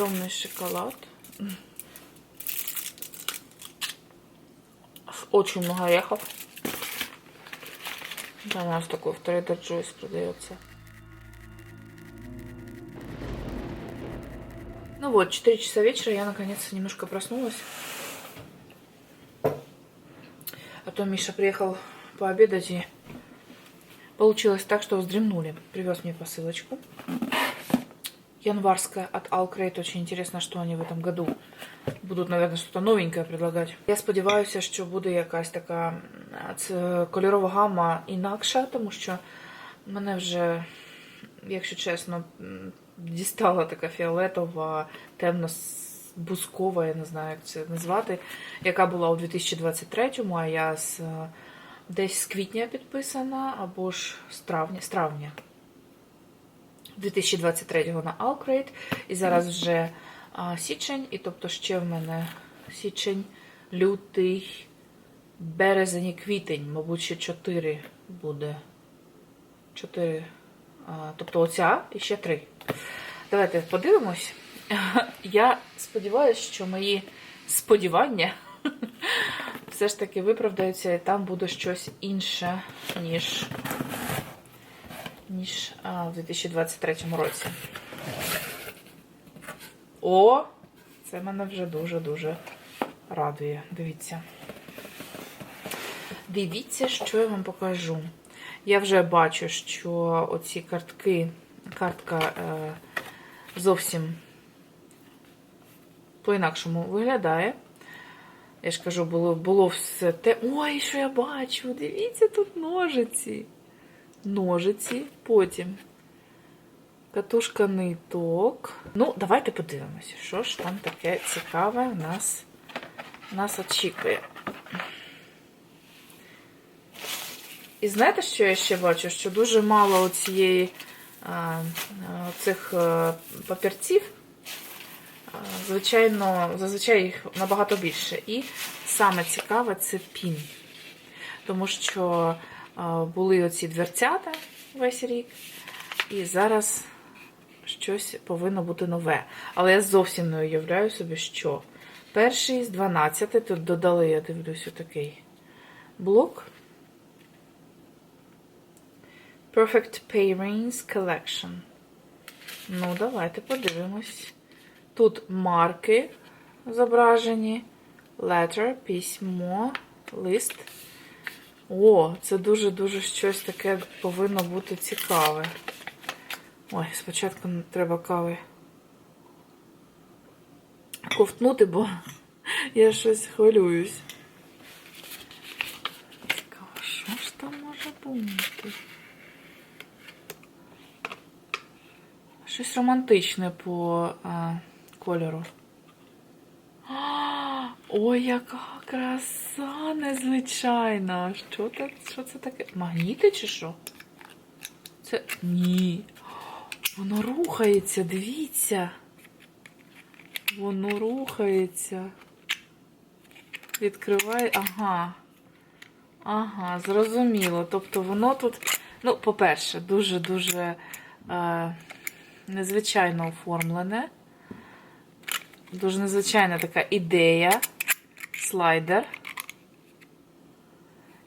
темный шоколад. Очень много орехов. Да, у нас такой в Trader продается. Ну вот, 4 часа вечера я наконец-то немножко проснулась. А то Миша приехал пообедать и получилось так, что вздремнули. Привез мне посылочку. Январская от Alcrate. Очень интересно, що вони в этом году будуть, наверное, щось новеньке предлагати. Я сподіваюся, що буде якась така кольорова гама інакша, тому що мене вже, якщо чесно, дістала така фіолетова, темно бускова, я не знаю, як це назвати, яка була у 2023-му, а я з е, десь з квітня підписана, або ж з травня. З травня. 2023-го на Alcrate. І зараз вже а, січень, і тобто ще в мене січень, лютий, березень і квітень, мабуть, ще 4 буде. 4. А, тобто оця і ще 3. Давайте подивимось. Я сподіваюся, що мої сподівання все ж таки виправдаються, і там буде щось інше, ніж ніж а, в 2023 році. О! Це мене вже дуже-дуже радує. Дивіться. Дивіться, що я вам покажу. Я вже бачу, що оці картки, картка е, зовсім по-інакшому виглядає. Я ж кажу, було, було все те. Ой, що я бачу! Дивіться, тут ножиці ножиці, потім катушка ниток. Ну, давайте подивимося, що ж там таке цікаве нас, нас очікує. І знаєте, що я ще бачу? Що дуже мало цієї цих папірців. Звичайно, зазвичай їх набагато більше. І саме цікаве це пін. Тому що були оці дверцята весь рік, і зараз щось повинно бути нове. Але я зовсім не уявляю собі, що. Перший з 12 тут додали, я дивлюсь, отакий блок. Perfect Pairings Collection. Ну, давайте подивимось. Тут марки зображені, letter, письмо, лист. О, це дуже-дуже щось таке повинно бути цікаве. Ой, спочатку треба кави ковтнути, бо я щось хвилююсь. Цікаво, що ж там може бути? Щось романтичне по а, кольору. А, Ой, яка краса незвичайна. Що це, що це таке? Магніти чи що? Це. Ні. Воно рухається, дивіться. Воно рухається. Відкриває. Ага. Ага, зрозуміло. Тобто воно тут, ну, по-перше, дуже-дуже е, незвичайно оформлене. Дуже незвичайна така ідея. Слайдер.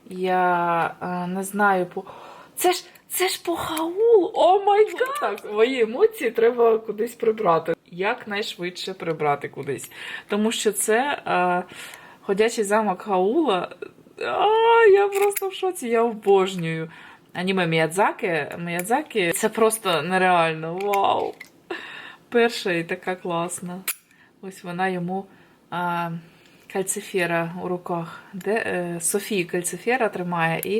Я е, не знаю по. Це ж це ж по хаулу! О май гад! Так, мої емоції треба кудись прибрати. Якнайшвидше прибрати кудись. Тому що це е, ходячий замок Хаула. А, я просто в шоці, я обожнюю. Аніме Міядзаки. Міядзаки це просто нереально. Вау! Перша і така класна. Ось вона йому а, кальцифера у руках, де е, Софію кальцифера тримає і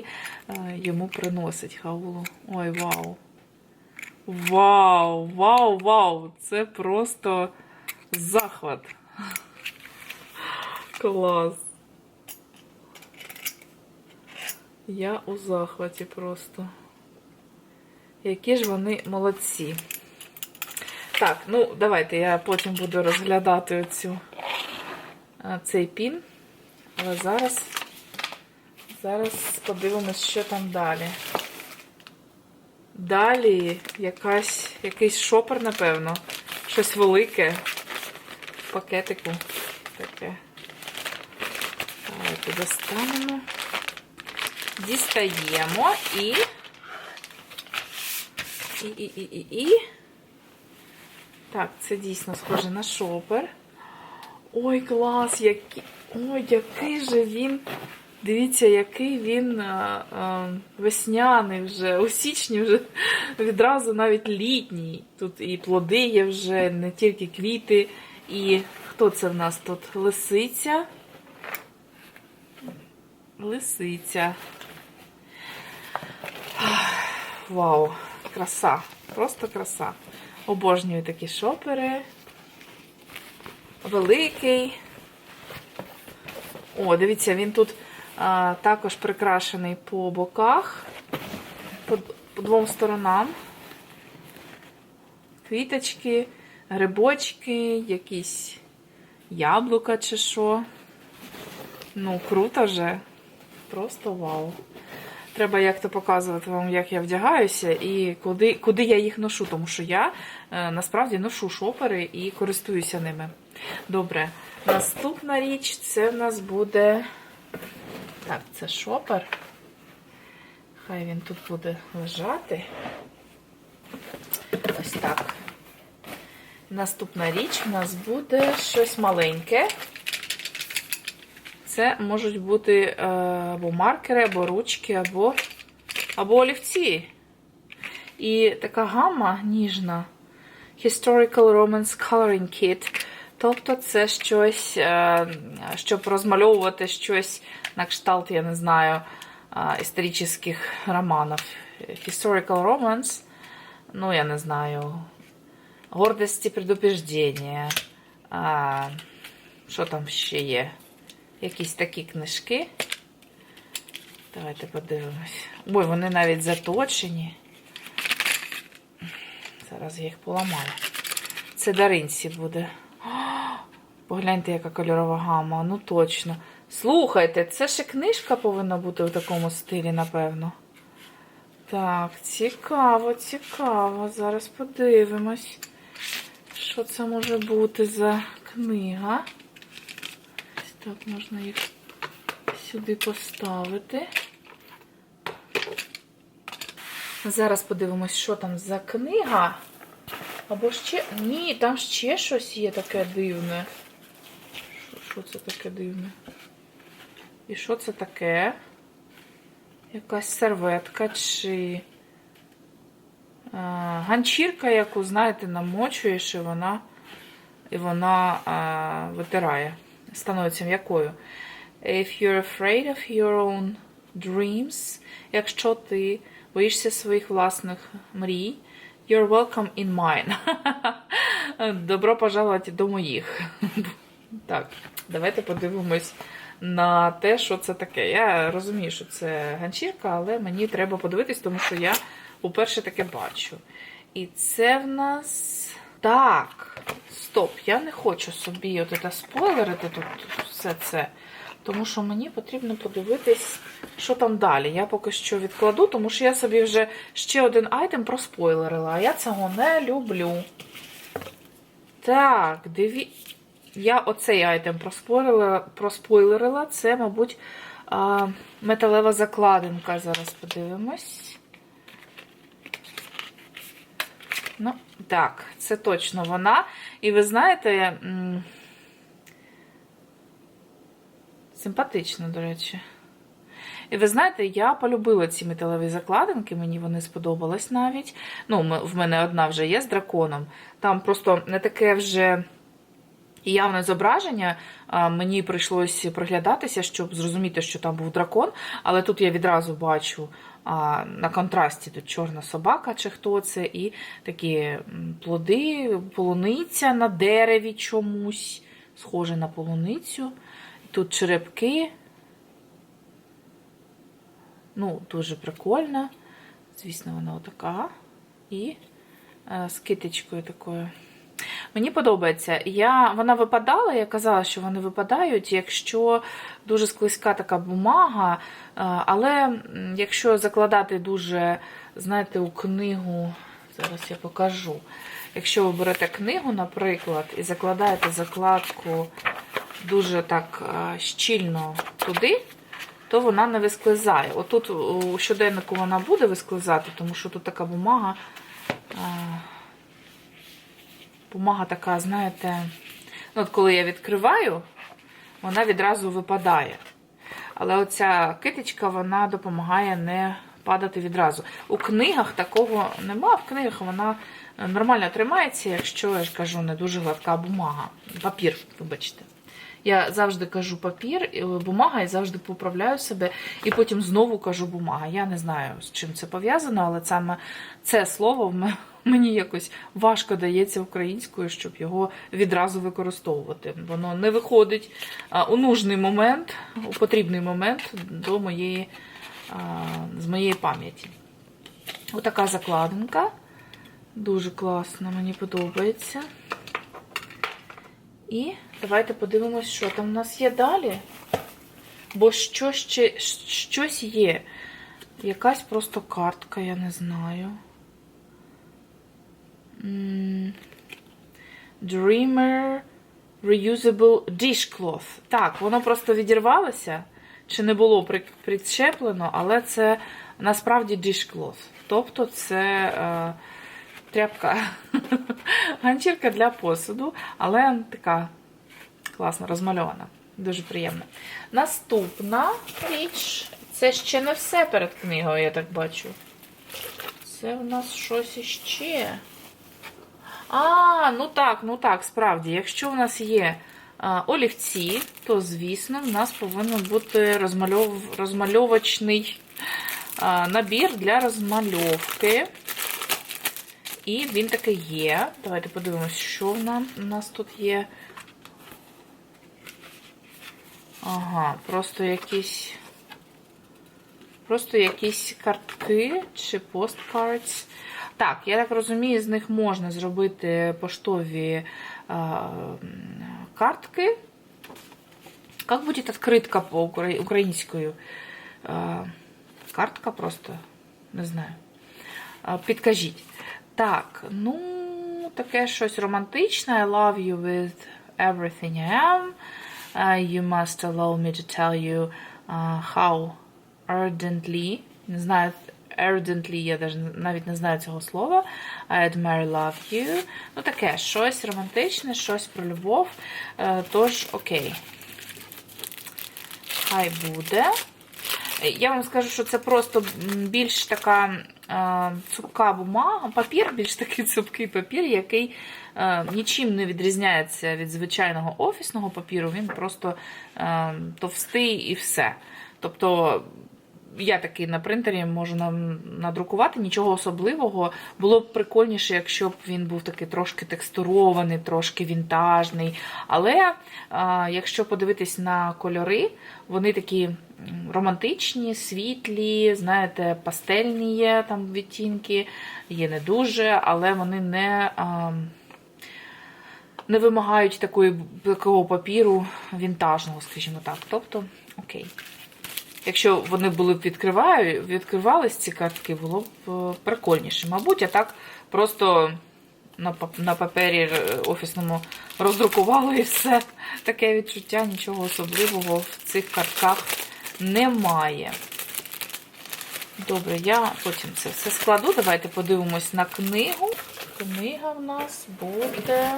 е, йому приносить хаулу. Ой, вау! Вау, вау, вау! Це просто захват. Клас. Я у захваті просто. Які ж вони молодці. Так, ну давайте я потім буду розглядати оцю, цей пін. Але зараз, зараз подивимось, що там далі. Далі якась, якийсь шопер, напевно. Щось велике. В пакетику таке. Давайте достанемо. Дістаємо і. І, і, і, і, і. Так, це дійсно схоже на шопер. Ой, клас! Який... Ой, який же він. Дивіться, який він а, а, весняний вже. У січні вже відразу навіть літній. Тут і плоди є вже, не тільки квіти. І хто це в нас тут? Лисиця. Лисиця. Вау, краса. Просто краса. Обожнюю такі шопери. Великий. О, дивіться, він тут а, також прикрашений по боках, по, по двом сторонам. Квіточки, грибочки, якісь яблука чи що. Ну, круто же. Просто вау. Треба як-то показувати вам, як я вдягаюся і куди, куди я їх ношу, тому що я е, насправді ношу шопери і користуюся ними. Добре, наступна річ це в нас буде. Так, це шопер. Хай він тут буде лежати. Ось так. Наступна річ у нас буде щось маленьке. Це можуть бути е, або маркери, або ручки, або, або олівці. І така гама ніжна. Historical Romance Coloring Kit. Тобто це щось, е, щоб розмальовувати щось на кшталт, я не знаю, е, історичних романів. Historical Romance, ну, я не знаю, гордості предупреждення. Що там ще є? Якісь такі книжки. Давайте подивимось. Ой, вони навіть заточені. Зараз я їх поламаю. Це даринці буде. Погляньте, яка кольорова гама. Ну точно. Слухайте, це ще книжка повинна бути в такому стилі, напевно. Так, цікаво, цікаво. Зараз подивимось, що це може бути за книга. Так можна їх сюди поставити. Зараз подивимось, що там за книга. Або ще. Ні, там ще щось є таке дивне. Що, це таке дивне? І що це таке? Якась серветка чи а, ганчірка, яку, знаєте, намочуєш, і вона, і вона а, витирає. Становиться м'якою. If you're afraid of your own dreams, якщо ти боїшся своїх власних мрій, you're welcome in mine. Добро пожаловать до моїх. Так, давайте подивимось на те, що це таке. Я розумію, що це ганчірка, але мені треба подивитись, тому що я уперше таке бачу. І це в нас. Так, стоп, я не хочу собі от це спойлерити тут все це. Тому що мені потрібно подивитись, що там далі. Я поки що відкладу, тому що я собі вже ще один айтем проспойлерила, а я цього не люблю. Так, диві... Я оцей айтем проспойлерила, проспойлерила. Це, мабуть, металева закладинка. Зараз подивимось. Ну, так, це точно вона. І ви знаєте, симпатично, до речі. І ви знаєте, я полюбила ці металеві закладинки, мені вони сподобались навіть. Ну, в мене одна вже є з драконом. Там просто не таке вже явне зображення. Мені прийшлося приглядатися, щоб зрозуміти, що там був дракон. Але тут я відразу бачу на контрасті тут чорна собака, чи хто це, і такі плоди, полуниця на дереві чомусь, схоже на полуницю. Тут черепки. Ну, дуже прикольно. Звісно, вона отака. І е, з китичкою такою. Мені подобається. Я, Вона випадала, я казала, що вони випадають, якщо дуже склизька така бумага. е, Але якщо закладати дуже, знаєте, у книгу, зараз я покажу. якщо ви берете книгу, наприклад, і закладаєте закладку дуже так е, щільно туди, то вона не висклизає. Отут у щоденнику вона буде висклизати, тому що тут така бумага. Бумага така, знаєте, ну, от коли я відкриваю, вона відразу випадає. Але оця китичка вона допомагає не падати відразу. У книгах такого нема. В книгах вона е, нормально тримається, якщо я ж кажу, не дуже гладка бумага. Папір, вибачте. Я завжди кажу папір, е, бумага, і завжди поправляю себе, і потім знову кажу бумага. Я не знаю, з чим це пов'язано, але саме це слово мені якось важко дається українською, щоб його відразу використовувати. Воно не виходить у нужний момент, у потрібний момент до моєї, з моєї пам'яті. Отака закладинка. Дуже класна, мені подобається. І давайте подивимось, що там у нас є далі. Бо що ще, щось є. Якась просто картка, я не знаю. Dreamer Reusable Dishcloth. Так, воно просто відірвалося, чи не було при- причеплено, але це насправді dishcloth. Тобто це е, тряпка, ганчірка для посуду, але така класно розмальована. Дуже приємно. Наступна річ це ще не все перед книгою, я так бачу. Це в нас щось іще. А, ну так, ну так, справді, якщо в нас є а, олівці, то, звісно, в нас повинен бути розмальов... розмальовочний а, набір для розмальовки. І він таки є. Давайте подивимось, що в нас тут є. Ага, просто якісь. Просто якісь картки чи посткардс. Так, я так розумію, з них можна зробити поштові е, картки. Як буде відкритка по українською? Е, картка просто, не знаю. Е, підкажіть. Так, ну, таке щось романтичне. I love you with everything I am. Uh, you must allow me to tell you uh, how ardently, не знаю, ardently, я навіть не знаю цього слова. I admire love you. Ну, таке, щось романтичне, щось про любов. Е, Тож, окей. Хай буде. Я вам скажу, що це просто більш така цупка бумага, папір, більш такий цупкий папір, який е, нічим не відрізняється від звичайного офісного папіру. Він просто е, товстий і все. Тобто. Я такий на принтері можу нам надрукувати, нічого особливого. Було б прикольніше, якщо б він був такий трошки текстурований, трошки вінтажний. Але а, якщо подивитись на кольори, вони такі романтичні, світлі, знаєте, пастельні є там відтінки, є не дуже, але вони не. А, не вимагають такої, такого папіру вінтажного, скажімо так. Тобто, окей. Якщо вони були б відкривались ці картки, було б е, прикольніше. Мабуть, я так просто на, папері е, офісному роздрукувала і все. Таке відчуття, нічого особливого в цих картках немає. Добре, я потім це все складу. Давайте подивимось на книгу. Книга в нас буде.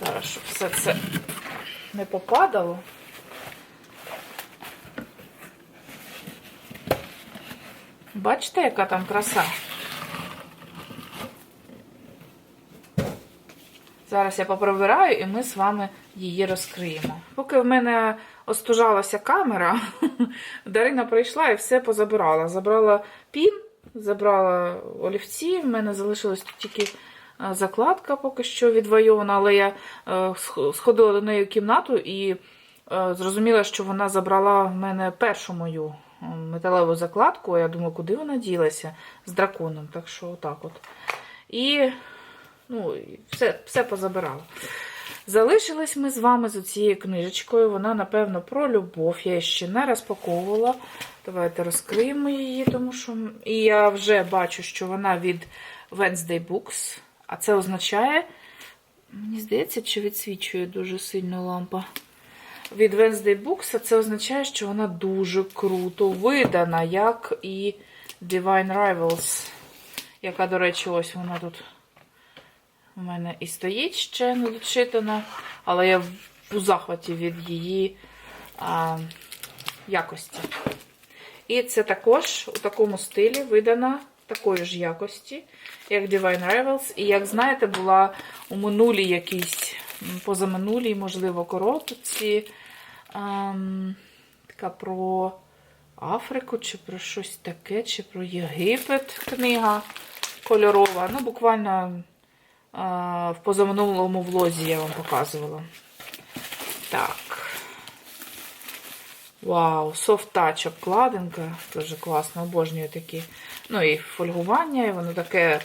Зараз, щоб все це не попадало. Бачите, яка там краса? Зараз я поприбираю і ми з вами її розкриємо. Поки в мене остужалася камера, Дарина прийшла і все позабирала. Забрала пін, забрала олівці, в мене залишилась тут тільки е, закладка поки що відвоювана, але я е, сходила до неї в кімнату і е, зрозуміла, що вона забрала в мене першу мою металеву закладку. Я думаю, куди вона ділася з драконом. Так що отак от. І ну, все, все позабирала. Залишились ми з вами з цією книжечкою. Вона, напевно, про любов. Я її ще не розпаковувала. Давайте розкриємо її, тому що. І я вже бачу, що вона від Wednesday Books. А це означає, мені здається, чи відсвічує дуже сильно лампа. Від Wednesday Books, це означає, що вона дуже круто видана, як і Divine Rivals, яка, до речі, ось вона тут у мене і стоїть ще не дочитана, але я у захваті від її а, якості. І це також у такому стилі видана такої ж якості, як Divine Rivals. І, як знаєте, була у минулій якійсь, позаминулій, можливо, коробці. Ем, така про Африку, чи про щось таке, чи про Єгипет книга кольорова. Ну, буквально а, в позаминулому влозі я вам показувала. Так. Вау, touch обкладинка. Дуже класно, обожнюю такі. Ну і фольгування, і воно таке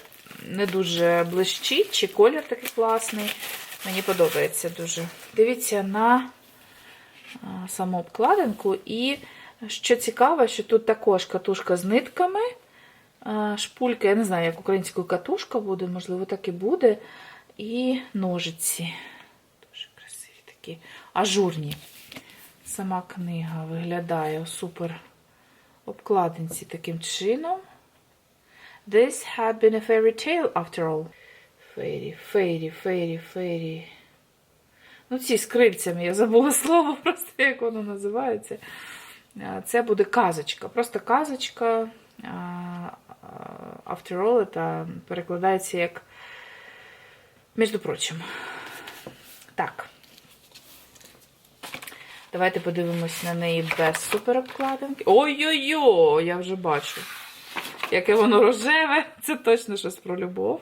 не дуже блищить, чи колір такий класний. Мені подобається дуже. Дивіться на саму обкладинку. І що цікаво, що тут також катушка з нитками. Шпулька, я не знаю, як українською катушка буде, можливо, так і буде. І ножиці. Дуже красиві такі, ажурні. Сама книга виглядає у супер обкладинці таким чином. This had been a fairy tale after all. Fairy, fairy, fairy, fairy. Ну, ці з крильцями, я забула слово, просто як воно називається. Це буде казочка. Просто казочка. After all, це перекладається як між прочим. Так. Давайте подивимось на неї без суперобкладинки. Ой-ой-ой, я вже бачу. Яке воно рожеве, це точно щось про любов.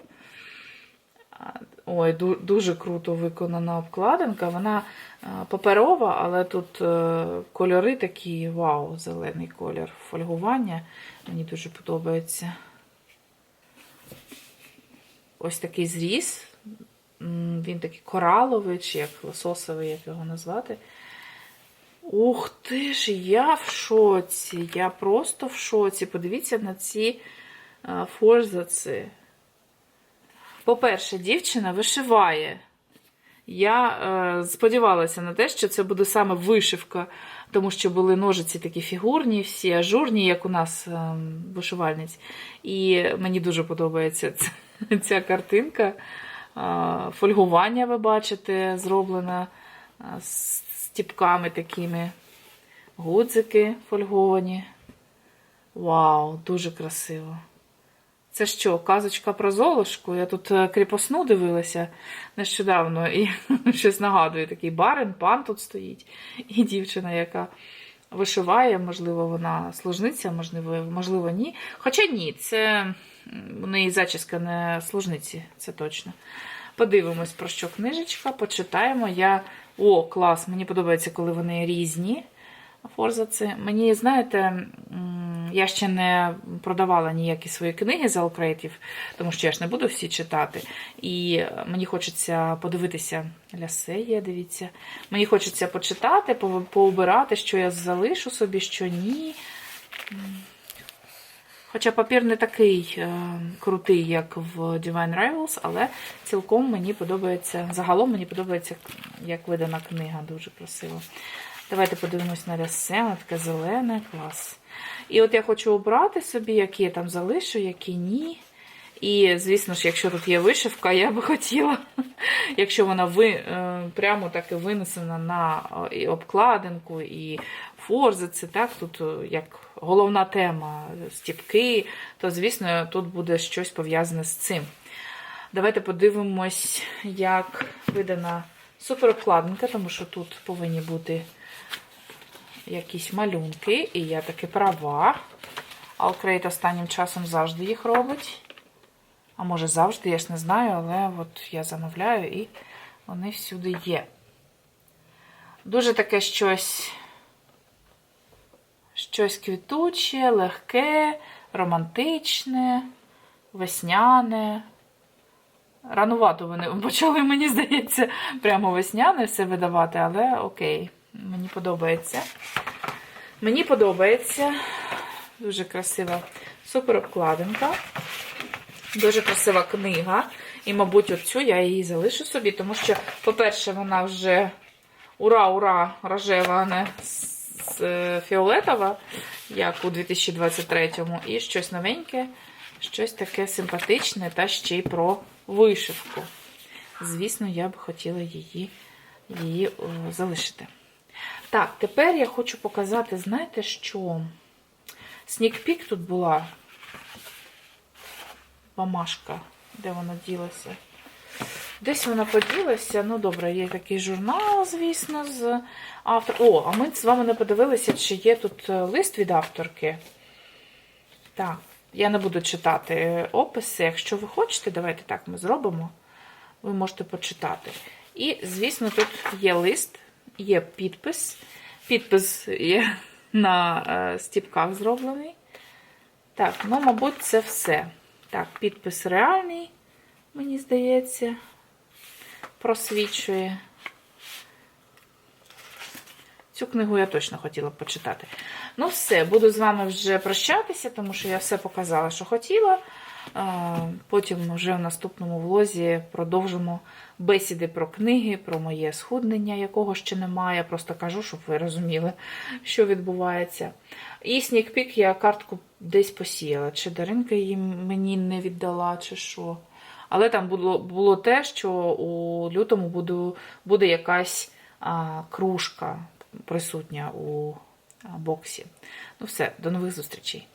Ой, дуже круто виконана обкладинка. Вона паперова, але тут е, кольори такі, вау, зелений колір фольгування. Мені дуже подобається. Ось такий зріз. Він такий кораловий, чи як лососовий, як його назвати. Ух ти ж, я в шоці. Я просто в шоці. Подивіться на ці а, форзаци. По-перше, дівчина вишиває. Я е, сподівалася на те, що це буде саме вишивка, тому що були ножиці такі фігурні, всі ажурні, як у нас е, вишивальниць. І мені дуже подобається ця, ця картинка. Е, фольгування, ви бачите, зроблена е, з стіпками такими. Гудзики фольговані. Вау, дуже красиво. Це що, казочка про Золушку? Я тут е, кріпосну дивилася нещодавно і щось нагадує. Такий барин, пан тут стоїть, і дівчина, яка вишиває, можливо, вона служниця, можливо, можливо, ні. Хоча ні, це у неї зачіска не служниці, це точно. Подивимось, про що книжечка, почитаємо. Я. О, клас! Мені подобається, коли вони різні. Форзаци. Мені, знаєте, я ще не продавала ніякі свої книги з Алкрейтів, тому що я ж не буду всі читати. І мені хочеться подивитися лясе є, дивіться. Мені хочеться почитати, по- поубирати, що я залишу собі, що ні. Хоча папір не такий е, крутий, як в Divine Rivals, але цілком мені подобається, загалом мені подобається, як видана книга, дуже красиво. Давайте подивимось на лясе, воно таке зелене, клас. І от я хочу обрати собі, які я там залишу, які ні. І, звісно ж, якщо тут є вишивка, я би хотіла, якщо вона ви, е, прямо так і винесена на е, і обкладинку, і форзиці, так, тут е, як головна тема стіпки, то, звісно, тут буде щось пов'язане з цим. Давайте подивимось, як видана суперобкладинка, тому що тут повинні бути якісь малюнки, і я таки права. Алкрейт останнім часом завжди їх робить. А може завжди, я ж не знаю, але от я замовляю і вони всюди є. Дуже таке щось, щось квітуче, легке, романтичне, весняне. Ранувато вони почали, мені здається, прямо весняне все видавати, але окей, мені подобається. Мені подобається. Дуже красива супер обкладинка. Дуже красива книга. І, мабуть, оцю я її залишу собі, тому що, по-перше, вона вже ура, ура, рожева, не с- с- фіолетова, як у 2023-му. І щось новеньке, щось таке симпатичне та ще й про вишивку. Звісно, я б хотіла її, її о, залишити. Так, тепер я хочу показати, знаєте що? Снікпік тут була бамашка. Де вона ділася? Десь вона поділася. Ну, добре, є такий журнал, звісно, з автор. О, а ми з вами не подивилися, чи є тут е, лист від авторки. Так, я не буду читати е, описи. Якщо ви хочете, давайте так ми зробимо. Ви можете почитати. І, звісно, тут є лист, є підпис. Підпис є на е, стіпках зроблений. Так, ну, мабуть, це все. Так, підпис реальний, мені здається, просвічує. Цю книгу я точно хотіла б почитати. Ну, все, буду з вами вже прощатися, тому що я все показала, що хотіла. Потім вже в наступному влозі продовжимо бесіди про книги, про моє схуднення, якого ще немає. Просто кажу, щоб ви розуміли, що відбувається. І снікпік я картку десь посіяла. Чи Даринка її мені не віддала, чи що. Але там було, було те, що у лютому буду, буде якась а, кружка присутня у боксі. Ну все, до нових зустрічей.